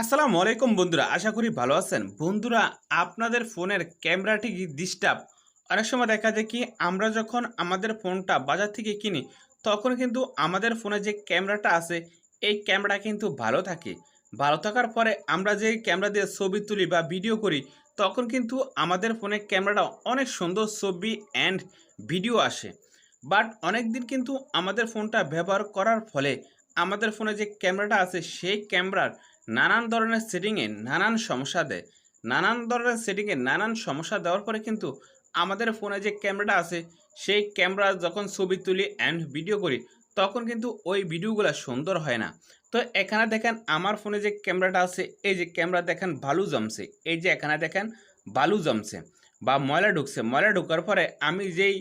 আসসালামু আলাইকুম বন্ধুরা, আশা করি ভালো আছেন। বন্ধুরা, আপনাদের ফোনের ক্যামেরাটি ডিস্টার্ব অনেক সময় দেখা যায় কি, আমরা যখন আমাদের ফোনটা বাজার থেকে কিনি, তখন কিন্তু আমাদের ফোনে যে ক্যামেরাটা আছে, এই ক্যামেরা কিন্তু ভালো থাকে। ভালো থাকার পরে আমরা যে ক্যামেরা দিয়ে ছবি তুলি বা ভিডিও করি, তখন কিন্তু আমাদের ফোনের ক্যামেরাটা অনেক সুন্দর ছবি অ্যান্ড ভিডিও আসে। বাট অনেক দিন কিন্তু আমাদের ফোনটা ব্যবহার করার ফলে আমাদের ফোনে যে ক্যামেরাটা আছে, সেই ক্যামেরার নানান ধরনের সেটিংয়ে নানান সমস্যা দেয়। নানান ধরনের সেটিংয়ে নানান সমস্যা দেওয়ার পরে কিন্তু আমাদের ফোনে যে ক্যামেরাটা আছে, সেই ক্যামেরা যখন ছবি তুলি অ্যান্ড ভিডিও করি, তখন কিন্তু ওই ভিডিওগুলো সুন্দর হয় না। তো এখানে দেখেন আমার ফোনে যে ক্যামেরাটা আছে, এই যে ক্যামেরা দেখেন বালু জমছে, এই যে এখানে দেখেন বালু জমছে বা ময়লা ঢুকছে। ময়লা ঢুকার পরে আমি যেই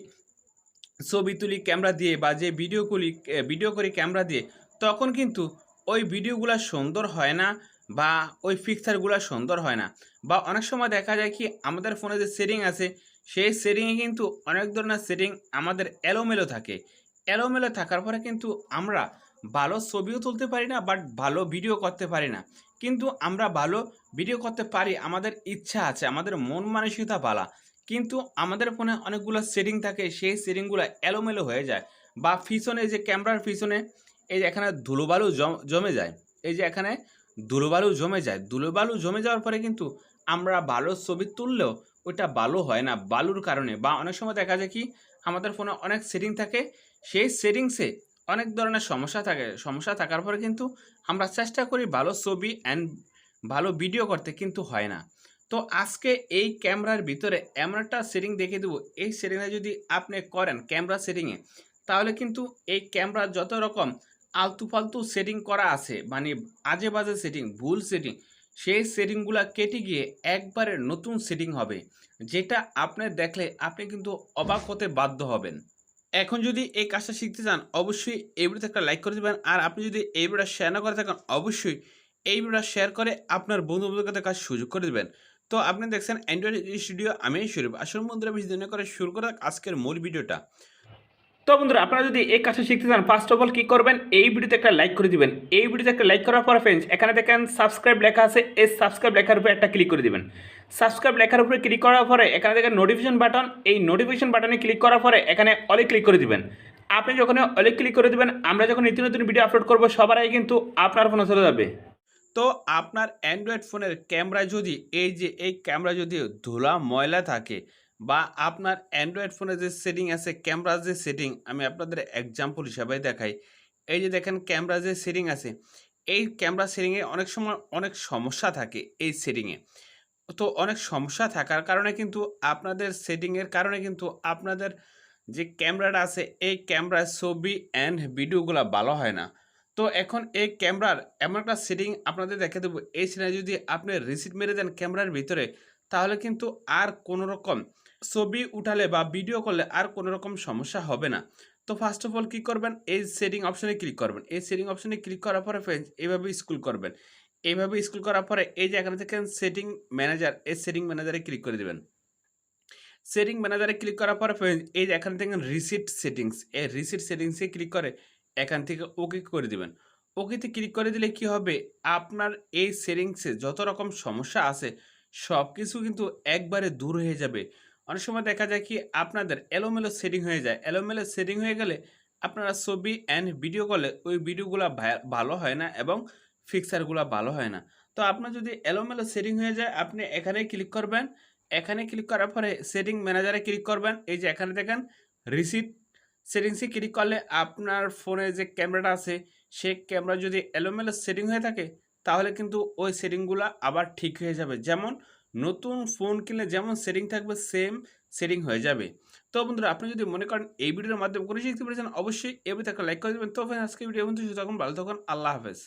ছবি তুলি ক্যামেরা দিয়ে বা যে ভিডিও করি ভিডিও করি ক্যামেরা দিয়ে, তখন কিন্তু ওই ভিডিওগুলো সুন্দর হয় না বা ওই পিকচারগুলো সুন্দর হয় না। বা অনেক সময় দেখা যায় কি, আমাদের ফোনে যে সেটিং আছে, সেই সেটিংয়ে কিন্তু অনেক ধরনের সেটিং আমাদের এলোমেলো থাকে। এলোমেলো থাকার পরে কিন্তু আমরা ভালো ছবিও তুলতে পারি না বাট ভালো ভিডিও করতে পারি না। কিন্তু আমরা ভালো ভিডিও করতে পারি, আমাদের ইচ্ছা আছে, আমাদের মন মানসিকতা বালা। কিন্তু আমাদের ফোনে অনেকগুলো সেটিং থাকে, সেই সেটিংগুলো এলোমেলো হয়ে যায়। বা পিছনে যে ক্যামেরার পিছনে এই যে এখানে ধুলোবালু জম- যায়। এই যে এখানে ধুলোবালু জমে যায়। ধুলোবালু জমে যাওয়ার পরে কিন্তু আমরা ভালো ছবি তুললেও ওইটা ভালো হয় না, বালুর কারণে। বা অনেক সময় দেখা যায় কি, আমাদের ফোনে অনেক সেটিং থাকে। সেই সেটিংসে অনেক ধরনের সমস্যা থাকে। সমস্যা থাকার পরে কিন্তু আমরা চেষ্টা করি ভালো ছবি অ্যান্ড ভালো ভিডিও করতে, কিন্তু হয় না। তো আজকে এই ক্যামেরার ভিতরে এমন একটা সেটিং দেখে দেবো। এই সেটিংটা যদি আপনি করেন ক্যামেরা সেটিংয়ে, তাহলে কিন্তু এই ক্যামেরা যত রকম আলতু ফালতু সেটিং করা আছে। মানে আজে বাজে সেটিং ভুল সেটিং সেই সেটিংগুলো কেটে গিয়ে একবারে নতুন সেটিং হবে, যেটা আপনি দেখলে আপনি কিন্তু অবাক হতে বাধ্য হবেন। এখন যদি এই কাজটা শিখতে চান, অবশ্যই এই ভিডিওতে একটা লাইক করে দেবেন। আর আপনি যদি এই ভিডিওটা শেয়ার না করে থাকেন, অবশ্যই এই ভিডিওটা শেয়ার করে আপনার বন্ধু বান্ধবের কাছে কাজ সুযোগ করে দেবেন। তো আপনি দেখছেন অ্যান্ড্রয়েড স্টুডিও আমি শুরু আসল বন্ধুরা, বেশি দিনে করে শুরু করে আজকের মূল ভিডিওটা। তো বন্ধুরা, আপনারা যদি এই কাজটা শিখতে চান ফার্স্ট অফ অল কী করবেন? এই ভিডিওতে একটা লাইক করে দিবেন। এই ভিডিওতে একটা লাইক করার পর ফ্রেন্ডস এখানে দেখেন সাবস্ক্রাইব লেখা আছে। এই সাবস্ক্রাইব লেখার উপরে একটা ক্লিক করে দিবেন। সাবস্ক্রাইব লেখার উপরে ক্লিক করার পরে এখানে দেখেন নোটিফিকেশন বাটন এই নোটিফিকেশন বাটনে ক্লিক করার পরে এখানে অলে ক্লিক করে দিবেন। আপনি যখন অলে ক্লিক করে দিবেন, আমরা যখন নিত্য নতুন ভিডিও আপলোড করব, সবার আগে কিন্তু আপনার ফোনে চলে যাবে। তো আপনার অ্যান্ড্রয়েড ফোনের ক্যামেরা যদি, এই যে এই ক্যামেরা যদি ধুলা ময়লা থাকে বা আপনার অ্যান্ড্রয়েড ফোনে যে সেটিং আছে ক্যামেরা যে সেটিং আমি আপনাদের এক্সাম্পল হিসাবে দেখাই। এই যে দেখেন ক্যামেরা যে সেটিং আছে, এই ক্যামেরা সেটিংয়ে অনেক সময় অনেক সমস্যা থাকে এই সেটিংয়ে তো অনেক সমস্যা থাকার কারণে কিন্তু আপনাদের সেটিংয়ের কারণে কিন্তু আপনাদের যে ক্যামেরাটা আছে, এই ক্যামেরার ছবি অ্যান্ড ভিডিওগুলো ভালো হয় না। তো এখন এই ক্যামেরার এমন একটা সেটিং আপনাদের দেখে দেবো। এই সেটিংয়ে যদি আপনি রিসিট মেরে দেন ক্যামেরার ভিতরে, তাহলে কিন্তু আর কোনো রকম ছবি উঠালে বা ভিডিও করলে আর কোনো রকম সমস্যা হবে না। তো ফার্স্ট অফ অল কী করবেন? এই সেটিং অপশনে ক্লিক করবেন। এই সেটিং অপশনে ক্লিক করার পরে ফ্রেন্ডস এইভাবে স্কুল করবেন। এইভাবে স্কুল করার পরে এই এখানে দেখেন সেটিং ম্যানেজার এই সেটিং ম্যানেজারে ক্লিক করে দেবেন। সেটিং ম্যানেজারে ক্লিক করার পরে friends, এই এখানে দেখেন রিসিট সেটিংস এই রিসিট সেটিংসে ক্লিক করে এখান থেকে ওকে করে দিবেন। ওকেতে ক্লিক করে দিলে কি হবে? আপনার এই সেটিংসে যত রকম সমস্যা আছে সব কিছু কিন্তু একবারে দূর হয়ে যাবে। অনেক সময় দেখা যায় কি আপনাদের এলোমেলো সেটিং হয়ে যায়। এলোমেলো সেটিং হয়ে গেলে আপনারা ছবি অ্যান্ড ভিডিও করলে ওই ভিডিওগুলো ভালো হয় না এবং ফিক্সারগুলো ভালো হয় না। তো আপনার যদি এলোমেলো সেটিং হয়ে যায়, আপনি এখানে ক্লিক করবেন। এখানে ক্লিক করার পরে সেটিং ম্যানেজারে ক্লিক করবেন। এই যে এখানে দেখেন রিসিট সেটিংসে ক্লিক করলে আপনার ফোনে যে ক্যামেরাটা আছে, সেই ক্যামেরা যদি এলোমেলো সেটিং হয়ে থাকে, তাহলে কিন্তু ওই সেটিংগুলো আবার ঠিক হয়ে যাবে। যেমন নতুন ফোন কিনলে যেমন সেটিং থাকবে সেম সেটিং হয়ে যাবে। তো বন্ধুরা, আপনি যদি মনে করেন এই ভিডিওর মাধ্যমে কোনো শিখতে পেরেছেন, অবশ্যই ভিডিওতে একটা লাইক করে দেবেন। তো আজকে ভিডিও বন্ধু থাকুন, ভালো থাকুন, আল্লাহ হাফেজ।